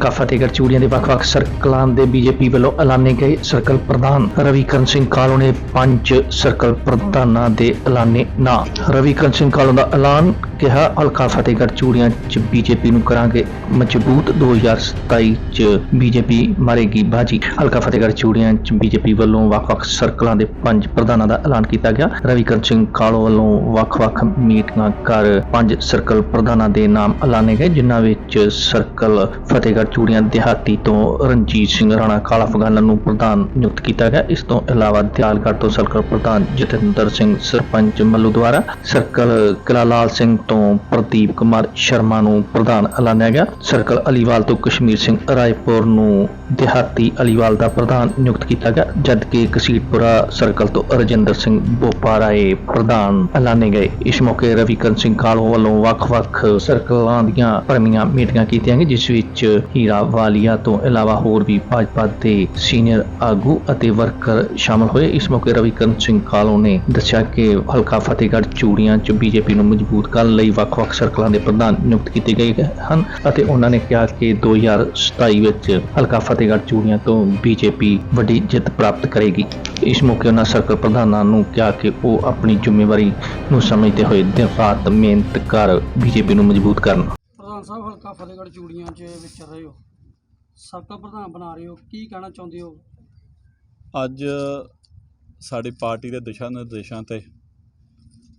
ਹਲਕਾ ਫਤਿਹਗੜ੍ਹ ਚੂੜੀਆਂ ਦੇ ਵੱਖ-ਵੱਖ ਸਰਕਲਾਂ ਦੇ ਬੀਜੇਪੀ ਵੱਲੋਂ ਐਲਾਨੇ ਗਏ ਸਰਕਲ ਪ੍ਰਧਾਨ ਰਵੀਕਰਨ ਸਿੰਘ ਕਾਲੋ ਨੇ ਪੰਜ ਸਰਕਲ ਪ੍ਰਧਾਨਾਂ ਦੇ ਐਲਾਨੇ ਨਾਂ। ਰਵੀਕਰਨ ਸਿੰਘ ਕਾਲੋ ਦਾ ਐਲਾਨ ਕਿਹਾ ਹਲਕਾ ਫਤਿਹਗੜ੍ਹ ਚੂੜੀਆਂ 'ਚ ਬੀਜੇਪੀ ਨੂੰ ਕਰਾਂਗੇ ਮਜ਼ਬੂਤ 2027 'ਚ ਬੀਜੇਪੀ ਮਾਰੇਗੀ ਬਾਜੀ। ਹਲਕਾ ਫਤਿਹਗੜ੍ਹ ਚੂੜੀਆਂ 'ਚ ਬੀਜੇਪੀ ਵੱਲੋਂ ਵੱਖ-ਵੱਖ ਸਰਕਲਾਂ ਦੇ ਪੰਜ ਪ੍ਰਧਾਨਾਂ ਦਾ ਐਲਾਨ ਕੀਤਾ ਗਿਆ। ਰਵੀਕਰਨ ਸਿੰਘ ਕਾਲੋ ਵੱਲੋਂ ਵੱਖ-ਵੱਖ ਮੀਟਿੰਗਾਂ ਕਰ ਪੰਜ ਸਰਕਲ ਪ੍ਰਧਾਨਾਂ ਦੇ ਨਾਮ ਐਲਾਨੇ ਗਏ, ਜਿਨ੍ਹਾਂ ਵਿੱਚ ਸਰਕਲ ਫਤਿਹਗੜ੍ਹ ਚੂੜੀਆਂ ਦਿਹਾਤੀ ਤੋਂ ਰਣਜੀਤ ਸਿੰਘ ਰਾਣਾ, ਕਾਲਾ ਫਗਾਨਾ ਨੂੰ ਪ੍ਰਧਾਨ ਨਿਯੁਕਤ ਕੀਤਾ ਗਿਆ। ਇਸ ਤੋਂ ਇਲਾਵਾ ਦਿਆਲਗੜ੍ਹ ਤੋਂ ਸਰਕਲ ਪ੍ਰਧਾਨ ਜਤਿੰਦਰ ਸਿੰਘ ਸਰਪੰਚ ਮੱਲੂ ਦੁਆਰਾ, ਸਰਕਲ ਕਿਲਾਲਾਲ ਸਿੰਘ ਤੋਂ ਪ੍ਰਦੀਪ ਕੁਮਾਰ ਸ਼ਰਮਾ ਨੂੰ ਪ੍ਰਧਾਨ ਐਲਾਨਿਆ ਗਿਆ। ਸਰਕਲ ਅਲੀਵਾਲ ਤੋਂ ਕਸ਼ਮੀਰ ਸਿੰਘ ਰਾਏਪੁਰ ਨੂੰ ਦਿਹਾਤੀ ਅਲੀਵਾਲ ਦਾ ਪ੍ਰਧਾਨ ਨਿਯੁਕਤ ਕੀਤਾ ਗਿਆ, ਜਦਕਿ ਕਸੀਟਪੁਰਾ ਸਰਕਲ ਤੋਂ ਰਜਿੰਦਰ ਸਿੰਘ ਬੋਪਾਰਾਏ ਪ੍ਰਧਾਨ ਐਲਾਨੇ ਗਏ। ਇਸ ਮੌਕੇ ਰਵੀਕਰਨ ਸਿੰਘ ਕਾਲੋ ਵੱਲੋਂ ਵੱਖ-ਵੱਖ ਸਰਕਲਾਂ ਦੀਆਂ ਭਰਮੀਆਂ ਮੀਟਿੰਗਾਂ ਕੀਤੀਆਂ ਗਈਆਂ, ਜਿਸ ਵਿੱਚ ਹੀਰਾ ਵਾਲੀਆ ਤੋਂ ਇਲਾਵਾ ਹੋਰ ਵੀ ਭਾਜਪਾ ਦੇ ਸੀਨੀਅਰ ਆਗੂ ਅਤੇ ਵਰਕਰ ਸ਼ਾਮਲ ਹੋਏ। ਇਸ ਮੌਕੇ ਰਵੀਕਰਨ ਸਿੰਘ ਕਾਲੋ ਨੇ ਦੱਸਿਆ ਕਿ ਹਲਕਾ ਫਤਿਹਗੜ੍ਹ ਚੂੜੀਆਂ 'ਚ ਬੀਜੇਪੀ ਨੂੰ ਮਜ਼ਬੂਤ ਕਰਨ ਲਈ ਵੱਖ-ਵੱਖ ਸਰਕਲਾਂ ਦੇ ਪ੍ਰਧਾਨ ਨਿਯੁਕਤ ਕੀਤੇ ਗਏ ਹਨ ਅਤੇ ਉਹਨਾਂ ਨੇ ਕਿਹਾ ਕਿ 2027 ਵਿੱਚ ਹਲਕਾ ਫਤਿਹਗੜ੍ਹ ਚੂੜੀਆਂ ਤੋਂ ਬੀਜੇਪੀ ਵੱਡੀ ਜਿੱਤ ਪ੍ਰਾਪਤ ਕਰੇਗੀ। ਇਸ ਮੌਕੇ ਉਹਨਾਂ ਸਰਕਲ ਪ੍ਰਧਾਨਾਂ ਨੂੰ ਕਿਹਾ ਕਿ ਉਹ ਆਪਣੀ ਜ਼ਿੰਮੇਵਾਰੀ ਨੂੰ ਸਮਝਦੇ ਹੋਏ ਦਿਨ ਰਾਤ ਮਿਹਨਤ ਕਰ ਬੀਜੇਪੀ ਨੂੰ ਮਜ਼ਬੂਤ ਕਰਨ। ਪ੍ਰਧਾਨ ਸਾਹਿਬ ਹਲਕਾ ਫਤਿਹਗੜ੍ਹ ਚੂੜੀਆਂ 'ਚ ਵਿਚਰ ਰਹੇ ਹੋ। ਸਰਕਲ ਪ੍ਰਧਾਨ ਬਣਾ ਰਹੇ ਹੋ। ਕੀ ਕਹਿਣਾ ਚਾਹੁੰਦੇ ਹੋ? ਅੱਜ ਸਾਡੀ ਪਾਰਟੀ ਦੇ ਦਿਸ਼ਾ ਨਿਰਦੇਸ਼ਾਂ ਤੇ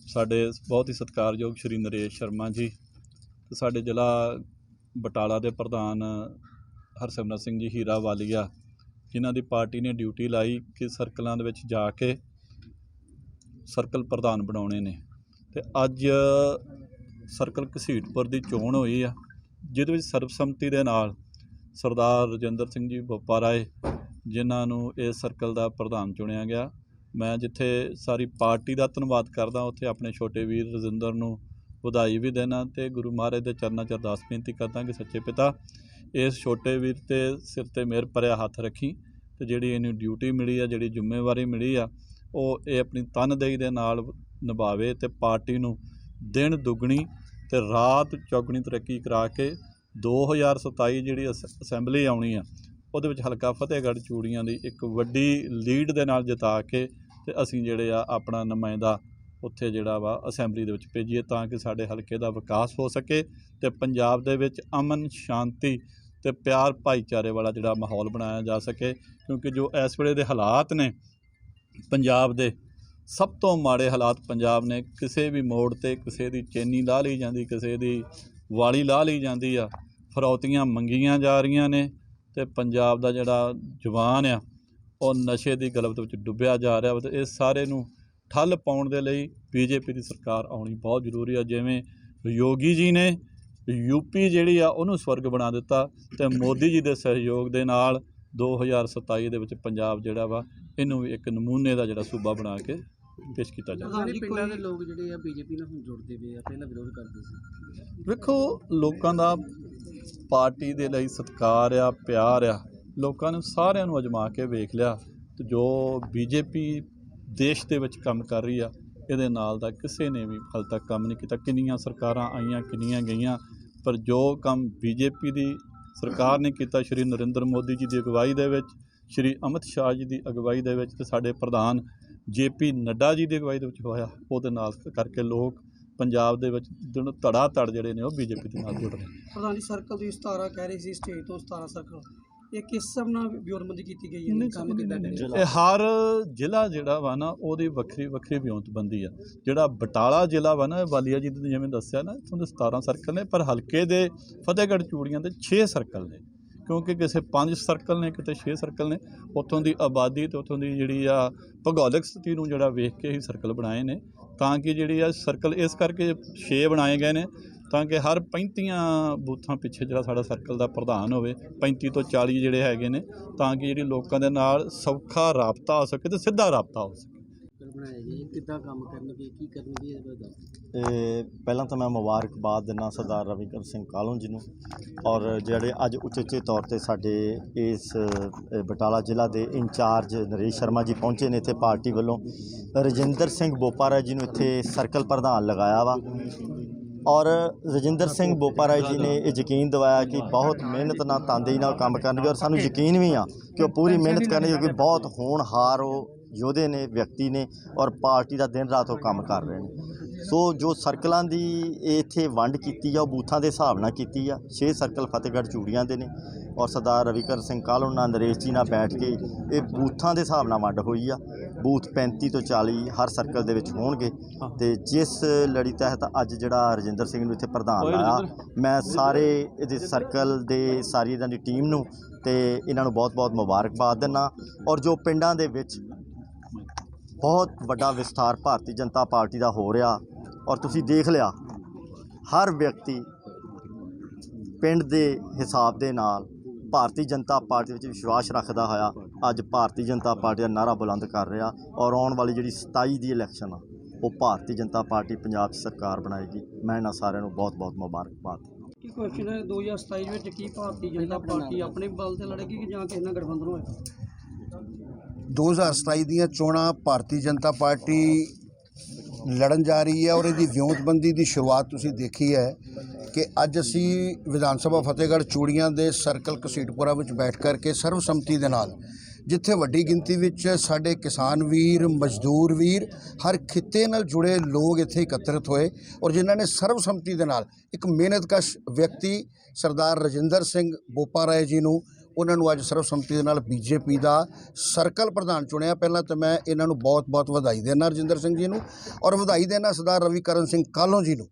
ਸਾਡੇ ਬਹੁਤ ਹੀ ਸਤਿਕਾਰਯੋਗ ਸ਼੍ਰੀ ਨਰੇਸ਼ ਸ਼ਰਮਾ ਜੀ ਤੇ ਸਾਡੇ ਜ਼ਿਲ੍ਹਾ ਬਟਾਲਾ ਦੇ ਪ੍ਰਧਾਨ ਹਰਸਿਮਰਤ ਸਿੰਘ ਜੀ ਹੀਰਾ ਵਾਲੀਆ ਜਿਨ੍ਹਾਂ ਦੀ ਪਾਰਟੀ ਨੇ ਡਿਊਟੀ ਲਾਈ ਕਿ ਸਰਕਲਾਂ ਦੇ ਵਿੱਚ ਜਾ ਕੇ ਸਰਕਲ ਪ੍ਰਧਾਨ ਬਣਾਉਣੇ ਨੇ। ਤੇ ਅੱਜ ਸਰਕਲ ਘਸੀਟਪੁਰ ਦੀ ਚੋਣ ਹੋਈ ਆ, ਜਿਹਦੇ ਵਿੱਚ ਸਰਬਸੰਮਤੀ ਦੇ ਨਾਲ ਸਰਦਾਰ ਰਜਿੰਦਰ ਸਿੰਘ ਜੀ ਬੋਪਾ ਰਾਏ ਜਿਨ੍ਹਾਂ ਨੂੰ ਇਸ ਸਰਕਲ ਦਾ ਪ੍ਰਧਾਨ ਚੁਣਿਆ ਗਿਆ। ਮੈਂ ਜਿੱਥੇ ਸਾਰੀ ਪਾਰਟੀ ਦਾ ਧੰਨਵਾਦ ਕਰਦਾ, ਉੱਥੇ ਆਪਣੇ ਛੋਟੇ ਵੀਰ ਰਜਿੰਦਰ ਨੂੰ ਵਧਾਈ ਵੀ ਦੇਣਾ ਤੇ ਗੁਰੂ ਮਹਾਰਾਜ ਦੇ ਚਰਨਾਂ 'ਚ ਅਰਦਾਸ ਬੇਨਤੀ ਕਰਦਾ ਕਿ ਸੱਚੇ ਪਿਤਾ ਇਸ ਛੋਟੇ ਵੀਰ ਤੇ ਸਿਰ ਤੇ ਮਿਹਰ ਭਰਿਆ ਹੱਥ ਰੱਖੀ ਤੇ ਜਿਹੜੀ ਇਹਨੂੰ ਡਿਊਟੀ ਮਿਲੀ ਆ, ਜਿਹੜੀ ਜ਼ਿੰਮੇਵਾਰੀ ਮਿਲੀ ਆ, ਉਹ ਇਹ ਆਪਣੀ ਤਨਦੇਹੀ ਦੇ ਨਾਲ ਨਿਭਾਵੇ ਤੇ ਪਾਰਟੀ ਨੂੰ ਦਿਨ ਦੁੱਗਣੀ ਤੇ ਰਾਤ ਚੌਗਣੀ ਤਰੱਕੀ ਕਰਾ ਕੇ 2027 ਜਿਹੜੀ ਅਸ- ਅਸੈਂਬਲੀ ਆਉਣੀ ਆ ਉਹਦੇ ਵਿੱਚ ਹਲਕਾ ਫਤਿਹਗੜ੍ਹ ਚੂੜੀਆਂ ਦੀ ਇੱਕ ਵੱਡੀ ਲੀਡ ਦੇ ਨਾਲ ਜਿਤਾ ਕੇ ਤੇ ਅਸੀਂ ਜਿਹੜੇ ਆ ਆਪਣਾ ਨੁਮਾਇੰਦਾ ਉੱਥੇ ਜਿਹੜਾ ਵਾ ਅਸੈਂਬਲੀ ਦੇ ਵਿੱਚ ਭੇਜੀਏ ਤਾਂ ਕਿ ਸਾਡੇ ਹਲਕੇ ਦਾ ਵਿਕਾਸ ਹੋ ਸਕੇ ਤੇ ਪੰਜਾਬ ਦੇ ਵਿੱਚ ਅਮਨ, ਸ਼ਾਂਤੀ ਤੇ ਪਿਆਰ ਭਾਈਚਾਰੇ ਵਾਲਾ ਜਿਹੜਾ ਮਾਹੌਲ ਬਣਾਇਆ ਜਾ ਸਕੇ, ਕਿਉਂਕਿ ਜੋ ਇਸ ਵੇਲੇ ਦੇ ਹਾਲਾਤ ਨੇ, ਪੰਜਾਬ ਦੇ ਸਭ ਤੋਂ ਮਾੜੇ ਹਾਲਾਤ ਪੰਜਾਬ ਨੇ, ਕਿਸੇ ਵੀ ਮੋੜ ਤੇ ਕਿਸੇ ਦੀ ਚੈਨੀ ਲਾਹ ਲਈ ਜਾਂਦੀ, ਕਿਸੇ ਦੀ ਵਾਲੀ ਲਾਹ ਲਈ ਜਾਂਦੀ ਆ, ਫਰੌਤੀਆਂ ਮੰਗੀਆਂ ਜਾ ਰਹੀਆਂ ਨੇ ਤੇ ਪੰਜਾਬ ਦਾ ਜਿਹੜਾ ਜਵਾਨ ਆ ਉਹ ਨਸ਼ੇ ਦੀ ਗਲਬਤ ਵਿੱਚ ਡੁੱਬਿਆ ਜਾ ਰਿਹਾ ਵਾ ਤੇ ਇਸ ਸਾਰੇ ਨੂੰ ਠੱਲ ਪਾਉਣ ਦੇ ਲਈ ਬੀਜੇਪੀ ਦੀ ਸਰਕਾਰ ਆਉਣੀ ਬਹੁਤ ਜ਼ਰੂਰੀ ਆ ਜਿਵੇਂ ਯੋਗੀ ਜੀ ਨੇ ਯੂਪੀ ਜਿਹੜੀ ਆ ਉਹਨੂੰ ਸਵਰਗ ਬਣਾ ਦਿੱਤਾ ਤੇ ਮੋਦੀ ਜੀ ਦੇ ਸਹਿਯੋਗ ਦੇ ਨਾਲ 2027 ਦੇ ਵਿੱਚ ਪੰਜਾਬ ਜਿਹੜਾ ਵਾ ਇਹਨੂੰ ਵੀ ਇੱਕ ਨਮੂਨੇ ਦਾ ਜਿਹੜਾ ਸੂਬਾ ਬਣਾ ਕੇ ਪੇਸ਼ ਕੀਤਾ ਜਾਵੇ ਪਿੰਡਾਂ ਦੇ ਲੋਕ ਜਿਹੜੇ ਆ ਬੀਜੇਪੀ ਨਾਲ ਹੁਣ ਜੁੜਦੇ ਪਏ ਆ ਪਹਿਲਾਂ ਵਿਰੋਧ ਕਰਦੇ ਸੀ। ਵੇਖੋ ਲੋਕਾਂ ਦਾ ਪਾਰਟੀ ਦੇ ਲਈ ਸਤਿਕਾਰ ਆ, ਪਿਆਰ ਆ, ਲੋਕਾਂ ਨੂੰ ਸਾਰਿਆਂ ਨੂੰ ਅਜਮਾ ਕੇ ਵੇਖ ਲਿਆ ਤੇ ਜੋ ਬੀਜੇਪੀ ਦੇਸ਼ ਦੇ ਵਿੱਚ ਕੰਮ ਕਰ ਰਹੀ ਆ, ਇਹਦੇ ਨਾਲ ਦਾ ਕਿਸੇ ਨੇ ਵੀ ਹਾਲ ਤੱਕ ਕੰਮ ਨਹੀਂ ਕੀਤਾ। ਕਿੰਨੀਆਂ ਸਰਕਾਰਾਂ ਆਈਆਂ, ਕਿੰਨੀਆਂ ਗਈਆਂ, ਪਰ ਜੋ ਕੰਮ ਬੀਜੇਪੀ ਦੀ ਸਰਕਾਰ ਨੇ ਕੀਤਾ, ਸ਼੍ਰੀ ਨਰਿੰਦਰ ਮੋਦੀ ਜੀ ਦੀ ਅਗਵਾਈ ਦੇ ਵਿੱਚ, ਸ਼੍ਰੀ ਅਮਿਤ ਸ਼ਾਹ ਜੀ ਦੀ ਅਗਵਾਈ ਦੇ ਵਿੱਚ ਤੇ ਸਾਡੇ ਪ੍ਰਧਾਨ ਜੇਪੀ ਨੱਡਾ ਜੀ ਦੀ ਅਗਵਾਈ ਦੇ ਵਿੱਚ ਹੋਇਆ, ਉਹਦੇ ਨਾਲ ਕਰਕੇ ਲੋਕ ਪੰਜਾਬ ਦੇ ਵਿੱਚ ਦਿਨ ਧੜਾ ਧੜ ਜਿਹੜੇ ਨੇ ਉਹ ਬੀਜੇਪੀ ਦੇ ਨਾਲ ਜੁੜ ਰਹੇ ਨੇ। ਪ੍ਰਧਾਨ ਜੀ ਸਰਕਲ ਦੀ 17 ਕਹਿ ਰਹੇ ਸੀ ਸਟੇਜ ਤੋਂ 17 ਸਰਕਲ। ਇਹ ਕਿਸ ਹਿਸਾਬ ਨਾਲ ਵਿਉਰਬੰਦੀ ਕੀਤੀ ਗਈ ਹੈ? ਕੰਮ ਕਿੱਦਾਂ ਕਰੇ ਇਹ ਹਰ ਜ਼ਿਲ੍ਹਾ ਜਿਹੜਾ ਵਾ ਨਾ ਉਹਦੀ ਵੱਖਰੀ ਵੱਖਰੀ ਵਿਉਂਤਬੰਦੀ ਆ। ਜਿਹੜਾ ਬਟਾਲਾ ਜ਼ਿਲ੍ਹਾ ਵਾ ਨਾ ਵਾਲੀਆ ਜੀ ਨੇ ਜਿਵੇਂ ਦੱਸਿਆ ਨਾ ਇੱਥੋਂ ਦੇ 17 ਸਰਕਲ ਨੇ ਪਰ ਹਲਕੇ ਦੇ ਫਤਿਹਗੜ੍ਹ ਚੂੜੀਆਂ ਦੇ 6 ਸਰਕਲ ਨੇ। ਕਿਉਂਕਿ ਕਿਸੇ ਪੰਜ ਸਰਕਲ ਨੇ, ਕਿਤੇ ਛੇ ਸਰਕਲ ਨੇ, ਉੱਥੋਂ ਦੀ ਆਬਾਦੀ ਤੇ ਉੱਥੋਂ ਦੀ ਜਿਹੜੀ ਆ ਭੂਗੋਲਿਕ ਸਥਿਤੀ ਨੂੰ ਜਿਹੜਾ ਵੇਖ ਕੇ ਹੀ ਸਰਕਲ ਬਣਾਏ ਨੇ। ਤਾਂ ਕਿ ਜਿਹੜੀ ਆ ਸਰਕਲ ਇਸ ਕਰਕੇ ਛੇ ਬਣਾਏ ਗਏ ਨੇ, ਤਾਂ ਕਿ ਹਰ 35 ਬੂਥਾਂ ਪਿੱਛੇ ਜਿਹੜਾ ਸਾਡਾ ਸਰਕਲ ਦਾ ਪ੍ਰਧਾਨ ਹੋਵੇ 35 ਤੋਂ 40 ਜਿਹੜੇ ਹੈਗੇ ਨੇ, ਤਾਂ ਕਿ ਜਿਹੜੀ ਲੋਕਾਂ ਦੇ ਨਾਲ ਸੌਖਾ ਰਾਬਤਾ ਹੋ ਸਕੇ ਤੇ ਸਿੱਧਾ ਰਾਬਤਾ ਹੋ ਸਕੇ। ਸਰਕਲ ਬਣਾਏ ਕਿੱਦਾਂ ਕੰਮ ਕਰਨਗੇ ਕੀ ਕਰਨਗੇ ਇਹ ਬਾਰੇ ਦੱਸ। ਪਹਿਲਾਂ ਤਾਂ ਮੈਂ ਮੁਬਾਰਕਬਾਦ ਦਿੰਦਾ ਸਰਦਾਰ ਰਵੀਕਰ ਸਿੰਘ ਕਾਲੋਂ ਜੀ ਨੂੰ ਔਰ ਜਿਹੜੇ ਅੱਜ ਉਚੇਚੇ ਤੌਰ ਤੇ ਸਾਡੇ ਇਸ ਅ, ਬਟਾਲਾ ਜ਼ਿਲ੍ਹਾ ਦੇ ਇੰਚਾਰਜ ਨਰੇਸ਼ ਸ਼ਰਮਾ ਜੀ ਪਹੁੰਚੇ ਨੇ ਇੱਥੇ ਪਾਰਟੀ ਵੱਲੋਂ ਰਜਿੰਦਰ ਸਿੰਘ ਬੋਪਾਰਾ ਜੀ ਨੂੰ ਇੱਥੇ ਸਰਕਲ ਪ੍ਰਧਾਨ ਲਗਾਇਆ ਵਾ ਔਰ ਰਜਿੰਦਰ ਸਿੰਘ ਬੋਪਾਰਾਏ ਜੀ ਨੇ ਇਹ ਯਕੀਨ ਦਿਵਾਇਆ ਕਿ ਬਹੁਤ ਮਿਹਨਤ ਨਾਲ ਤਨਦੇਹੀ ਨਾਲ ਕੰਮ ਕਰਨਗੇ ਔਰ ਸਾਨੂੰ ਯਕੀਨ ਵੀ ਆ ਕਿ ਉਹ ਪੂਰੀ ਮਿਹਨਤ ਕਰਨਗੇ ਕਿਉਂਕਿ ਬਹੁਤ ਹੋਣਹਾਰ ਉਹ ਯੋਧੇ ਨੇ ਵਿਅਕਤੀ ਨੇ ਔਰ ਪਾਰਟੀ ਦਾ ਦਿਨ ਰਾਤ ਉਹ ਕੰਮ ਕਰ ਰਹੇ ਨੇ। ਸੋ ਜੋ ਸਰਕਲਾਂ ਦੀ ਇੱਥੇ ਵੰਡ ਕੀਤੀ ਆ ਉਹ ਬੂਥਾਂ ਦੇ ਹਿਸਾਬ ਨਾਲ ਕੀਤੀ ਆ। 6 ਸਰਕਲ ਫਤਿਹਗੜ੍ਹ ਚੂੜੀਆਂ ਦੇ ਨੇ ਔਰ ਸਰਦਾਰ ਰਵੀਕਰਨ ਸਿੰਘ ਕਾਹਲੋਂ ਨਾਲ ਨਰੇਸ਼ ਜੀ ਨਾਲ ਬੈਠ ਕੇ ਇਹ ਬੂਥਾਂ ਦੇ ਹਿਸਾਬ ਨਾਲ ਵੰਡ ਹੋਈ ਆ। ਬੂਥ 35 ਤੋਂ 40 ਹਰ ਸਰਕਲ ਦੇ ਵਿੱਚ ਹੋਣਗੇ ਤੇ ਜਿਸ ਲੜੀ ਤਹਿਤ ਅੱਜ ਜਿਹੜਾ ਰਜਿੰਦਰ ਸਿੰਘ ਨੂੰ ਇੱਥੇ ਪ੍ਰਧਾਨ ਲਾਇਆ ਮੈਂ ਸਾਰੇ ਇਹਦੇ ਸਰਕਲ ਦੇ ਸਾਰੀ ਇਹਨਾਂ ਦੀ ਟੀਮ ਨੂੰ ਤੇ ਇਹਨਾਂ ਨੂੰ ਬਹੁਤ-ਬਹੁਤ ਮੁਬਾਰਕਬਾਦ ਦਿੰਦਾ ਔਰ ਜੋ ਪਿੰਡਾਂ ਦੇ ਵਿੱਚ ਬਹੁਤ ਵੱਡਾ ਵਿਸਥਾਰ ਭਾਰਤੀ ਜਨਤਾ ਪਾਰਟੀ ਦਾ ਹੋ ਰਿਹਾ ਔਰ ਤੁਸੀਂ ਦੇਖ ਲਿਆ, ਹਰ ਵਿਅਕਤੀ ਪਿੰਡ ਦੇ ਹਿਸਾਬ ਦੇ ਨਾਲ ਭਾਰਤੀ ਜਨਤਾ ਪਾਰਟੀ ਵਿੱਚ ਵਿਸ਼ਵਾਸ ਰੱਖਦਾ ਹੋਇਆ ਅੱਜ ਭਾਰਤੀ ਜਨਤਾ ਪਾਰਟੀ ਦਾ ਨਾਰਾ ਬੁਲੰਦ ਕਰ ਰਿਹਾ ਔਰ ਆਉਣ ਵਾਲੀ ਜਿਹੜੀ 27 ਦੀ ਇਲੈਕਸ਼ਨ ਆ, ਉਹ ਭਾਰਤੀ ਜਨਤਾ ਪਾਰਟੀ ਪੰਜਾਬ 'ਚ ਸਰਕਾਰ ਬਣਾਏਗੀ। ਮੈਂ ਇਹਨਾਂ ਸਾਰਿਆਂ ਨੂੰ ਬਹੁਤ-ਬਹੁਤ ਮੁਬਾਰਕਬਾਦ। ਕੀ ਕੁਐਸਚਨ ਹੈ? 2027 ਵਿੱਚ ਕੀ ਭਾਰਤੀ ਜਨਤਾ ਪਾਰਟੀ ਆਪਣੇ ਬਲ ਤੇ ਲੜੇਗੀ ਜਾਂ ਕਿਸੇ ਨਾਲ ਗਠਬੰਧਨ ਹੋਏਗਾ? 2027 ਦੀਆਂ ਚੋਣਾਂ ਭਾਰਤੀ ਜਨਤਾ ਪਾਰਟੀ ਲੜਨ ਜਾ ਰਹੀ ਹੈ ਔਰ ਇਹਦੀ ਵਿਉਂਤਬੰਦੀ ਦੀ ਸ਼ੁਰੂਆਤ ਤੁਸੀਂ ਦੇਖੀ ਹੈ ਕਿ ਅੱਜ ਅਸੀਂ ਵਿਧਾਨ ਸਭਾ ਫਤਿਹਗੜ੍ਹ ਚੂੜੀਆਂ ਦੇ ਸਰਕਲ ਕਸੀਟਪੁਰਾ ਵਿੱਚ ਬੈਠ ਕਰਕੇ ਸਰਵਸੰਮਤੀ ਦੇ ਨਾਲ, ਜਿੱਥੇ ਵੱਡੀ ਗਿਣਤੀ ਵਿੱਚ ਸਾਡੇ ਕਿਸਾਨ ਵੀਰ, ਮਜ਼ਦੂਰ ਵੀਰ, ਹਰ ਖਿੱਤੇ ਨਾਲ ਜੁੜੇ ਲੋਕ ਇੱਥੇ ਇਕੱਤਰਿਤ ਹੋਏ ਔਰ ਜਿਨ੍ਹਾਂ ਨੇ ਸਰਵਸੰਮਤੀ ਦੇ ਨਾਲ ਇੱਕ ਮਿਹਨਤਕਸ਼ ਵਿਅਕਤੀ ਸਰਦਾਰ ਰਜਿੰਦਰ ਸਿੰਘ ਬੋਪਾ ਬੋਪਾਰਾਏ ਜੀ ਨੂੰ ਉਹਨਾਂ ਨੂੰ ਅੱਜ ਸਰਬਸੰਮਤੀ ਦੇ ਨਾਲ ਬੀਜੇਪੀ ਦਾ ਸਰਕਲ ਪ੍ਰਧਾਨ ਚੁਣਿਆ। ਪਹਿਲਾਂ ਤਾਂ ਮੈਂ ਇਹਨਾਂ ਨੂੰ ਬਹੁਤ-ਬਹੁਤ ਵਧਾਈ ਦੇਣਾ ਰਜਿੰਦਰ ਸਿੰਘ ਜੀ ਨੂੰ ਔਰ ਵਧਾਈ ਦੇਣਾ ਸਰਦਾਰ ਰਵੀਕਰਨ ਸਿੰਘ ਕਾਲੋਂ ਜੀ ਨੂੰ,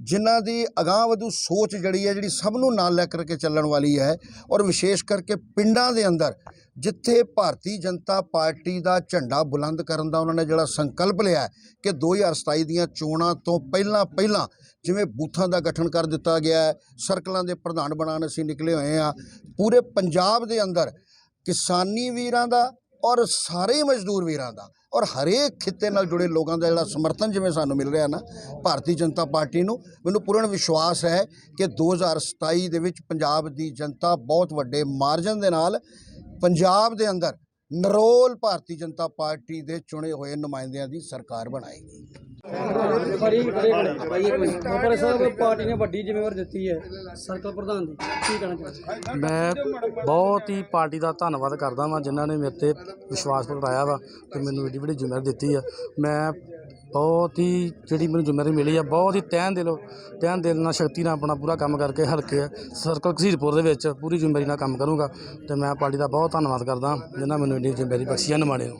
ਜਿਨ੍ਹਾਂ ਦੀ ਅਗਾਂਹਵਧੂ ਸੋਚ ਜਿਹੜੀ ਹੈ, ਜਿਹੜੀ ਸਭ ਨੂੰ ਨਾਲ ਲੈ ਕਰਕੇ ਚੱਲਣ ਵਾਲੀ ਹੈ ਔਰ ਵਿਸ਼ੇਸ਼ ਕਰਕੇ ਪਿੰਡਾਂ ਦੇ ਅੰਦਰ ਜਿੱਥੇ ਭਾਰਤੀ ਜਨਤਾ ਪਾਰਟੀ ਦਾ ਝੰਡਾ ਬੁਲੰਦ ਕਰਨ ਦਾ ਉਹਨਾਂ ਨੇ ਜਿਹੜਾ ਸੰਕਲਪ ਲਿਆ ਹੈ ਕਿ 2027 ਦੀਆਂ ਚੋਣਾਂ ਤੋਂ ਪਹਿਲਾਂ ਪਹਿਲਾਂ ਜਿਵੇਂ ਬੂਥਾਂ ਦਾ ਗਠਨ ਕਰ ਦਿੱਤਾ ਗਿਆ ਹੈ, ਸਰਕਲਾਂ ਦੇ ਪ੍ਰਧਾਨ ਬਣਾਉਣ ਅਸੀਂ ਨਿਕਲੇ ਹੋਏ ਆ ਪੂਰੇ ਪੰਜਾਬ ਦੇ ਅੰਦਰ ਕਿਸਾਨੀ ਵੀਰਾਂ ਦਾ ਔਰ ਸਾਰੇ ਮਜ਼ਦੂਰ ਵੀਰਾਂ ਦਾ ਔਰ ਹਰੇਕ ਖਿੱਤੇ ਨਾਲ ਜੁੜੇ ਲੋਕਾਂ ਦਾ ਜਿਹੜਾ ਸਮਰਥਨ ਜਿਵੇਂ ਸਾਨੂੰ ਮਿਲ ਰਿਹਾ ਨਾ, ਭਾਰਤੀ ਜਨਤਾ ਪਾਰਟੀ ਨੂੰ, ਮੈਨੂੰ ਪੂਰਨ ਵਿਸ਼ਵਾਸ ਹੈ ਕਿ 2027 ਦੇ ਵਿੱਚ ਪੰਜਾਬ ਦੀ ਜਨਤਾ ਬਹੁਤ ਵੱਡੇ ਮਾਰਜਨ ਦੇ ਨਾਲ ਪੰਜਾਬ ਦੇ ਅੰਦਰ ਨਰੋਲ ਭਾਰਤੀ ਜਨਤਾ ਪਾਰਟੀ ਦੇ ਚੁਣੇ ਹੋਏ ਨੁਮਾਇੰਦਿਆਂ ਦੀ ਸਰਕਾਰ ਬਣਾਏਗੀ ਬੜੀ ਬੜੇ ਬੜੇ ਬੋਪਾਰੇ ਸਾਹਿਬ ਪਾਰਟੀ ਨੇ ਵੱਡੀ ਜ਼ਿੰਮੇਵਾਰੀ ਦਿੱਤੀ ਹੈ। ਸਰਕਲ ਪ੍ਰਧਾਨ ਦੀ। ਕੀ ਕਹਿਣਾ ਚਾਹੁੰਦੇ ਮੈਂ ਬਹੁਤ ਹੀ ਪਾਰਟੀ ਦਾ ਧੰਨਵਾਦ ਕਰਦਾ ਵਾਂ ਜਿਨ੍ਹਾਂ ਨੇ ਮੇਰੇ ਤੇ ਵਿਸ਼ਵਾਸ ਪ੍ਰਗਟਾਇਆ ਵਾ ਤੇ ਮੈਨੂੰ ਏਡੀ ਵੱਡੀ ਜ਼ਿੰਮੇਵਾਰੀ ਦਿੱਤੀ ਆ। ਮੈਂ ਬਹੁਤ ਹੀ ਜਿਹੜੀ ਮੈਨੂੰ ਜ਼ਿੰਮੇਵਾਰੀ ਮਿਲੀ ਆ, ਬਹੁਤ ਹੀ ਤਹਿਨ ਦਿਲੋਂ ਤਹਿਨ ਦਿਲ ਨਾਲ, ਸ਼ਕਤੀ ਨਾਲ ਆਪਣਾ ਪੂਰਾ ਕੰਮ ਕਰਕੇ ਹਲਕੇ ਸਰਕਲ ਘਸੀਰਪੁਰ ਦੇ ਵਿੱਚ ਪੂਰੀ ਜ਼ਿੰਮੇਵਾਰੀ ਨਾਲ ਕੰਮ ਕਰੂੰਗਾ ਤੇ ਮੈਂ ਪਾਰਟੀ ਦਾ ਬਹੁਤ ਧੰਨਵਾਦ ਕਰਦਾ ਜਿਨ੍ਹਾਂ ਮੈਨੂੰ ਇੰਨੀ ਜ਼ਿੰਮੇਵਾਰੀ ਬਖਸ਼ੀ ਆ ਨਿਮਾਣੇ ਨੂੰ।